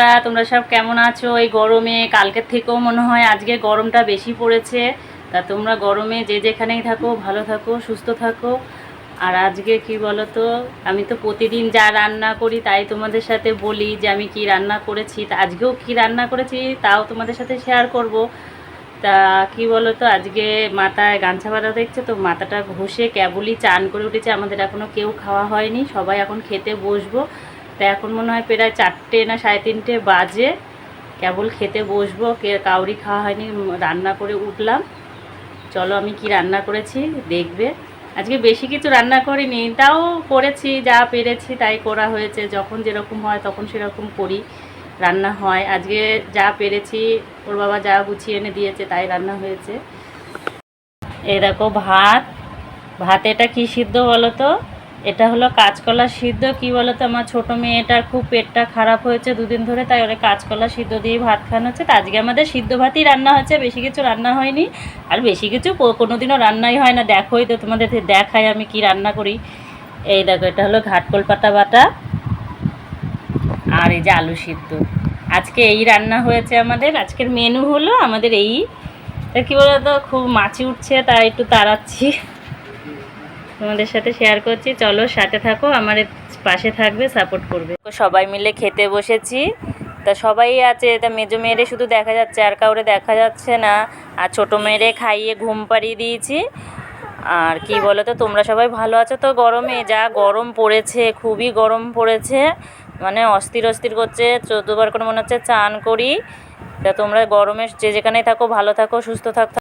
তা তোমরা সব কেমন আছো? এই গরমে, কালকের থেকেও মনে হয় আজকে গরমটা বেশি পড়েছে। তা তোমরা গরমে যে যেখানেই থাকো, ভালো থাকো, সুস্থ থাকো। আর আজকে কি বলো তো আমি তো প্রতিদিন যা রান্না করি তাই তোমাদের সাথে বলি যে আমি কি রান্না করেছি। তা আজকেও কি রান্না করেছি তাও তোমাদের সাথে শেয়ার করব। তা কি বলো তো আজকে মাথায় গামছা বাঁধা দেখছে তো, মাথাটা ঘষে কেবলই চান করে উঠেছে। আমাদের এখনও কেউ খাওয়া হয়নি, সবাই এখন খেতে বসবো। তা এখন মনে হয় প্রায় চারটে না সাড়ে তিনটে বাজে। কেবল খেতে বসবো, কে কাউরি খাওয়া হয়নি রান্না করে উঠলাম। চলো আমি কি রান্না করেছি, দেখবে। আজকে বেশি কিছু রান্না করিনি, তাও করেছি যা পেরেছি, তাই করা হয়েছে। যখন যেরকম হয় তখন সেরকম করি, রান্না হয়। আজকে যা পেরেছি, ওর বাবা যা গুছিয়ে এনে দিয়েছে, তাই রান্না হয়েছে। এই দেখো ভাত। ভাত এটা কি সিদ্ধ বলো তো? এটা হলো কাঁচকলা সিদ্ধ, কি তো আমার ছোটো মেয়েটার খুব পেটটা খারাপ হয়েছে দুদিন ধরে, তাই ওরা কাঁচকলা সিদ্ধ দিয়ে ভাত খাওয়ানো হচ্ছে। তো আজকে আমাদের সিদ্ধ ভাতই রান্না হয়েছে, বেশি কিছু রান্না হয়নি। আর বেশি কিছু কোনো দিনও রান্নাই হয় না। দেখোই তো তোমাদের দেখাই আমি কি রান্না করি। এই দেখো, এটা হলো ঘাটকল পাতা বাটা আর এই যে আলু সিদ্ধ। আজকে এই রান্না হয়েছে আমাদের, আজকের মেনু হলো আমাদের এই। তা কী বলতো, খুব মাছি উঠছে, তাই একটু তাড়াচ্ছি। তোমাদের সাথে শেয়ার করছি। চলো সাথে থাকো, আমার পাশে থাকবে সাপোর্ট করবে। সবাই মিলে খেতে বসেছি। তা সবাই আছে, তা মেজো মেয়েরে শুধু দেখা যাচ্ছে, আর কাউরে দেখা যাচ্ছে না। আর ছোটো মেয়েরে খাইয়ে ঘুম পাড়িয়ে দিয়েছি। আর কি বলো তো তোমরা সবাই ভালো আছো তো গরমে? যা গরম পড়েছে, খুবই গরম পড়েছে। মানে অস্থির অস্থির করছে চোদ্দবার করে মনে হচ্ছে চান করি। তা তোমরা গরমে যে যেখানেই থাকো, ভালো থাকো, সুস্থ থাকো।